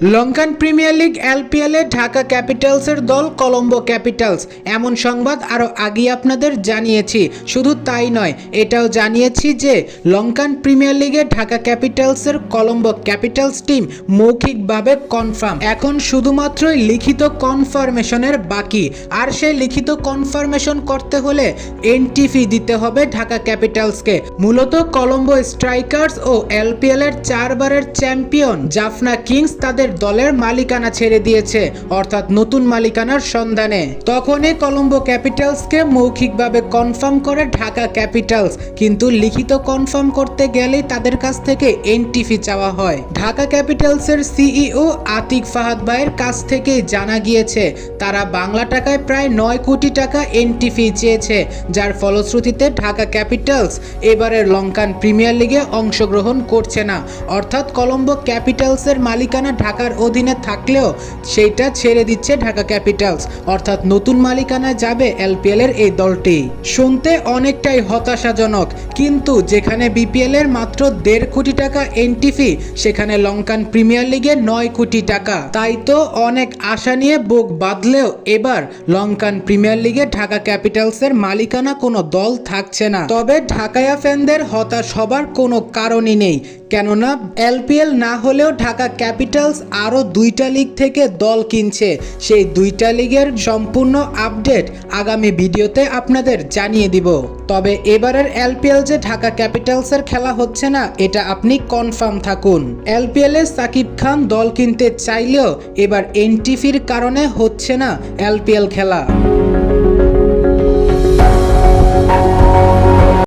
Lankan premier league LPL Dhaka ক্যাপিটালসের দল Colombo Capitals. এমন সংবাদ আরও আগে আপনাদের জানিয়েছি। শুধু তাই নয়, এটাও জানিয়েছি যে লঙ্কান প্রিমিয়ার লিগে ঢাকা ক্যাপিটালসের কলম্বো ক্যাপিটালস টিম মৌখিকভাবে কনফার্ম এখন শুধুমাত্রই লিখিত কনফার্মেশনের বাকি। আর সেই লিখিত কনফার্মেশন করতে হলে এনটিফি দিতে হবে ঢাকা ক্যাপিটালসকে মূলত কলম্বো স্ট্রাইকার্স ও এলপিএল এর চারবারের চ্যাম্পিয়ন জাফনা কিংস তাদের দলের মালিকানা ছেড়ে দিয়েছে, অর্থাৎ নতুন মালিকানার সন্ধানে। তখনই কলম্বো ক্যাপিটালসকে মৌখিকভাবে কনফার্ম করে ঢাকা ক্যাপিটালস, কিন্তু লিখিত কনফার্ম করতে গেলেই তাদের কাছ থেকে এনটিফি চাওয়া হয়। ঢাকা ক্যাপিটালসের সিইও আতিক ফাহাদ ভাইয়ের কাছ থেকে জানা গিয়েছে, তারা বাংলা টাকায় প্রায় নয় কোটি টাকা এনটিফি চেয়েছে, যার ফলশ্রুতিতে ঢাকা ক্যাপিটালস এবারের লঙ্কান প্রিমিয়ার লিগে অংশগ্রহণ করছে না। অর্থাৎ কলম্বো ক্যাপিটালসের মালিকানা ঢাকার অধীনে থাকলেও সেইটা ছেড়ে দিচ্ছে ঢাকা ক্যাপিটালস। অর্থাৎ নতুন মালিকানায় যাবে এলপিএল এর এই দলটি। শুনতে অনেকটাই হতাশাজনক, কিন্তু যেখানে বিপিএল এর মাত্র দেড় কোটি টাকা এনটিফি সেখানে লঙ্কান প্রিমিয়ার লিগে নয় কোটি টাকা। তাই তো অনেক আশা নিয়ে বুক বাঁধলেও এবার লঙ্কান প্রিমিয়ার লিগে ঢাকা ক্যাপিটালসের মালিকানা কোনো দল থাকছে না। তবে ঢাকায়া ফ্যানদের হতাশ হবার কোনো কারণই নেই। কেননা এলপিএল না হলেও ঢাকা ক্যাপিটালস আরও দুইটা লিগ থেকে দল কিনছে। সেই দুইটা লিগের সম্পূর্ণ আপডেট আগামী ভিডিওতে আপনাদের জানিয়ে দিব। তবে এবারের এলপিএল যে ঢাকা ক্যাপিটালসের খেলা হচ্ছে না, এটা আপনি কনফার্ম থাকুন। এলপিএল এ সাকিব খান দল কিনতে চাইলেও এবার এনটিফির কারণে হচ্ছে না এলপিএল খেলা।